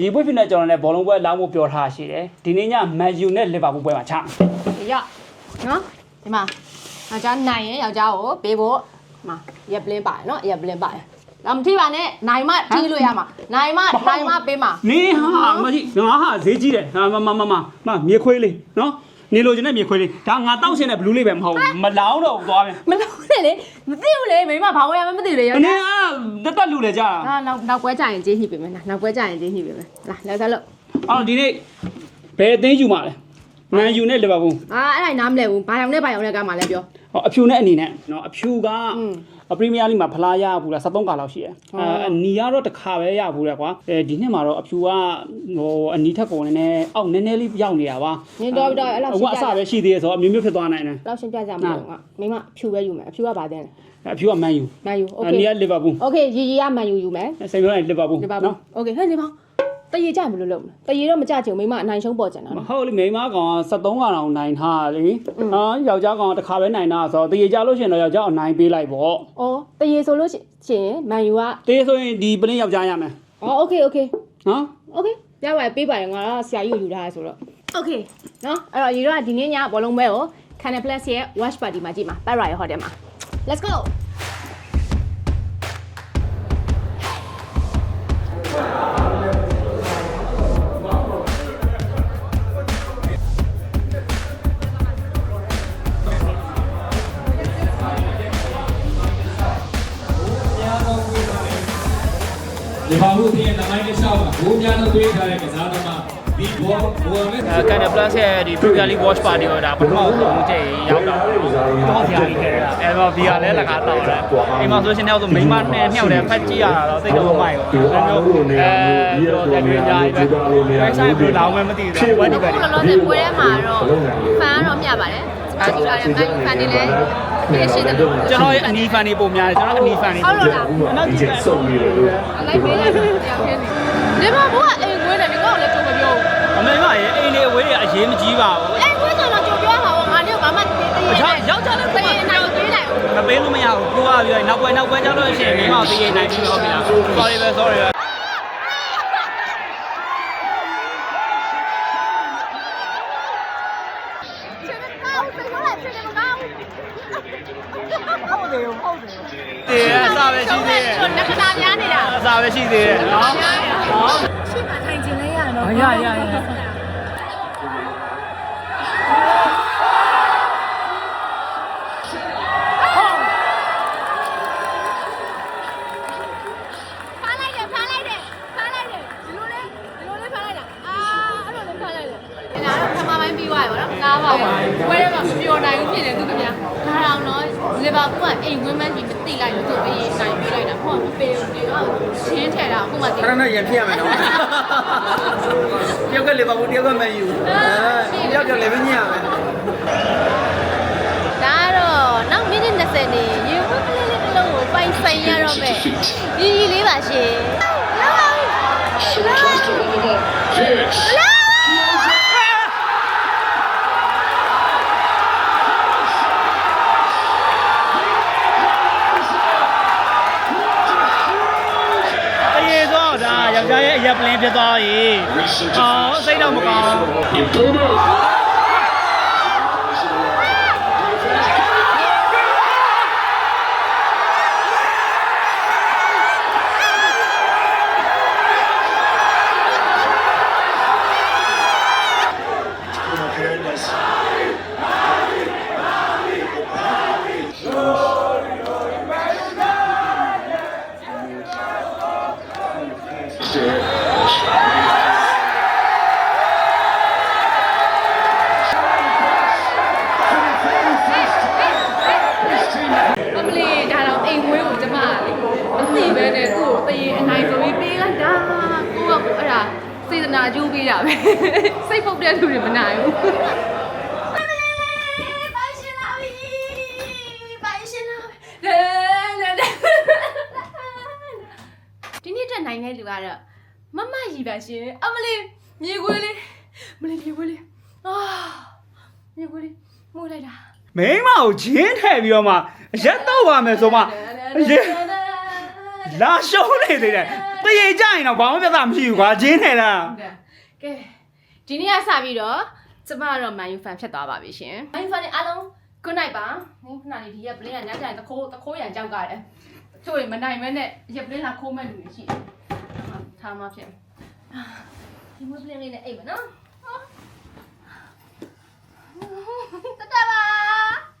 ဒီပွဲဖြစ်နေကျွန်တော်လည်းဘောလုံးပွဲလောင်းဖို့ပြောထားရှိတယ်ဒီနေ့ညမန်ယူနဲ့လီဗာပူးပွဲမှာချရနော်ဒီမှာယောက်ျားနိုင်ရင်ယောက်ျားကိုပေးဖို့ဒီမှာရက်ပလင်းပါတယ်နော်ရက်ပလင်းပါတယ်ဒါမထိပါနဲ့နိုင်မထိလို့ရမှာနိုင်မနိုင်မပေးမှာနေဟာမကြီးငါဟာဈေးကြီးတယ်ဟာမမမမမမြေခွေးလေးနော် နေလိုချင်တဲ့မြေခွေးလေးဒါငါတောက်ရှင်တဲ့ဘလူးလေးပဲမဟုတ်ဘူးမလောင်းတော့ဘူးသွားမယ်မလို့နဲ့လေမသိဘူးလေမိမဘာဝရမမသိဘူးလေယောအက်ျားနည်းအားတက်တက်လူလေကြာဟာနောက်နောက်ပွဲကြရင်ကြေးညှိပေးမယ်နော်နောက်ပွဲကြရင်ကြေးညှိပေးမယ်လာလက်ဆက်လို့အော်ဒီနေ့ဘယ်အသင်းယူမှာလဲမန်ယူနဲ့လီဗာပူးအာအဲ့ဒါနားမလဲဘူးဘာရောင်နဲ့ဘာရောင်နဲ့ကမှလည်းပြောဟောအဖြူနဲ့အနေနဲ့နော်အဖြူကอืมအ ပရီးမီးယားလိမှာဖလားရဘူးလား73ကာလောက်ရှိတယ် ဟုတ် အဲအနီကတော့တစ်ခါပဲရဘူးလေကွာအဲဒီနှစ်မှာတော့အဖြူကဟိုအနီထက်ကုန်နေနေအောက်နည်းနည်းလေးရောက်နေတာပါ နင်တော့တော့အဲ့လောက် အခုအစပဲရှိသေးတယ်ဆိုတော့အမျိုးမျိုးဖြစ်သွားနိုင်တယ် လောက်ရှင်းပြကြမလို့ငါမိမဖြူပဲယူမယ်အဖြူကဘာတဲ့လဲ အဖြူကမန်ယူ မန်ယူโอ အ เค နီကလီဗာပူး โอเคရီရီကမန်ယူယူမယ် စိတ်ပြောရင်လီဗာပူး ဒီပါဘူး နော် โอเคဟဲ့နေပါ တရေကြမလို့လို့တရေတော့မကြချင်မိမအနိုင်ရှုံးပေါ်ကြတယ် မ နော် ဟုတ်လေမိန်းမကောင်73ကောင်အောင်နိုင်ထားလေ อืม ဟာယောက်ျားကောင်တစ်ခါပဲနိုင်တာဆိုတော့တရေကြလို့ရှိရင်တော့ယောက်ျားအောင်နိုင်ပေးလိုက်ပေါ့ ။အော်တရေဆိုလို့ရှိရင်မန်ယူက တေးဆိုရင်ဒီပလင်းယောက်ျားရမယ် အော်โอเคโอเค နော် โอเคပြပါရပေးပါရငါကဆရာကြီးကိုယူထားရဆိုတော့โอเคနော်အဲ့တော့ရေတော့ကဒီနေ့ညဘောလုံးပွဲကို Canal Plus ရဲ့ Watch Party မှာကြည့်မှာပတ်ရရဟိုတယ်မှာ Let's go ဒီပါမှုတင်းရဲ့နမိုင်းတစ်လျှောက်မှာဘိုးများလို့တွေးထားတဲ့ကစားသမားဒီဘောဘောမဲ့အဲ Canal Plus ရဲ့ဒီ Premier League Watch Party ကိုဒါပထမဆုံးချိန်ရောက်တာတော့ဆရာကြီးထဲတာအဲတော့ဒီကလည်းလက်ကားတောက်တယ်အိမ်မှာဆိုရှင်တယောက်ဆိုမိန်းမနဲ့နှစ်ယောက်တည်းဖက်ကြည့်ရတာတော့သိတော့မိုက်ဘူးအဲမျိုးအဲတော့တကယ်ကြားပဲအဲဆိုင်ဘယ်လောင်းမှမသိဘူးဝက်ဒီပဲခုလောလောဆယ်ပွဲထဲမှာတော့ဖန်ကတော့မျှပါတယ်။ အားကြည့်လာတဲ့မန်ယူဖန်တွေလည်းအပြည့်ရှိတယ်လို့ကျွန်တော်ရဲ့အနီဖန်နေပုံများတယ်ကျွန်တော်အနီဖန်နေဟုတ်လို့လားနောက်ကြည့်အလိုက်ပေးလိုက်တယ်တရားဖြစ်နေ။ဒီမှာဘိုးကအိမ်ကွေးတယ်ဒီကောင်လည်းကြုံမပြောဘူးအမေမရဲ့အိမ်လေးအဝေးတွေအရေးမကြီးပါဘူး။အိမ်ကွေးဆိုတော့ကြုံပြောမှာပေါ့ငါတို့ဘာမှတည်တည်ယောက်ယောက်ျားလည်းတည်နေနိုင်ပေးနိုင်ဘူးမပေးလို့မရဘူးကိုကပြီးတော့နောက်ပွဲနောက်ပွဲကြောက်လို့ရှိရင်မိမကိုတည်ရင်နိုင်ပြီဟုတ်ပြီလား sorry ပဲ sorry ပဲ။ချက်တော့စိတ်ကလည်းချက်နေမကောင်းဘူး။ ဟုတ်တယ်ဟုတ်တယ်တည်ရအစားပဲရှိသေးတယ်ကျွန်တော်ကနာများနေတာအစားပဲရှိသေးတယ်နော်များနေတာဟောရှိမှထိုင်ခြင်းလဲရတော့ရရရဖားလိုက်တယ်ဖားလိုက်တယ်ဖားလိုက်တယ်ဒီလိုလေးဒီလိုလေးဖားလိုက်တာအာအဲ့လိုလေးဖားလိုက်တယ်ဒီလားတော့ပထမပိုင်းပြီးသွားပြီဗောနော်နားပါပါဝဲရမှာမပြောနိုင်ဘူးဖြစ်တယ်သူကဗျာဒါတော့နော်လီဗာ ပူးကအိမ်ဝင်းမန်းကြီးမသိလိုက်လို့သူ့အေးနိုင်ပေးလိုက်တာဟိုကမပေးဘူးဒီတော့ရှင်းထဲတာအခုမှသိခဏနဲ့ရံဖြစ်ရမယ်နော်တယောက်ကလေပါဘူးတယောက်ကမန်ယူအဲတယောက်ကလည်းမညံ့မယ်ဒါကတော့နောက်မိနစ်20နေရေဝတ်ကလေးလေးတစ်လုံးကိုပိုင်ဆိုင်ရတော့မယ်ကြီးကြီးလေးပါရှင် ပလင်းဖြစ်သွားပြီဟောစိတ်တော့မကောင်း အမလီဒါတော့အိမ်ဝဲကိုကျမလေမသိပဲနဲ့သူ့ကိုတရေအနိုင်ဆိုပြီးပေးလိုက်တာကိုကကိုအဲ့ဒါ စေတနာကျိုးပေးတာပဲစိတ်ပုတ်တဲ့လူတွေမနိုင်ဘူးပိုင်ရှင်လာပြီပိုင်ရှင်လာပြီဒီနေ့တက်နိုင်တဲ့လူကတော့မမကြီးပါရှင်အမလီမြေခွေးလေးမလီမြေခွေးလေးအာမြေခွေးလေးမှုလိုက်တာမိန်းမကိုဂျင်းထည့်ပြီးတော့မှရက်တော့ပါမယ်ဆိုမှရက် လာရှုံးနေသေးတယ်တရေကြရင်တော့ဘာမှပြဿနာမရှိဘူးကွာဂျင်းနေလားကဲဒီနေ့ကစပြီးတော့ကျမကတော့ Man U fan ဖြစ်သွားပါပြီရှင် Man U fan တွေအားလုံး good night ပါဟင်းခဏလေးဒီရက်ပလင်းကညကျရင်တခိုးတခိုးရံကြောက်ကြတယ်သူတွေမနိုင်မဲနဲ့ရက်ပလင်းကခိုးမဲ့လူတွေရှိတယ်ထားမှဖြစ်ဒီမပလင်းလေးနဲ့အိတ်မနော်တတပါ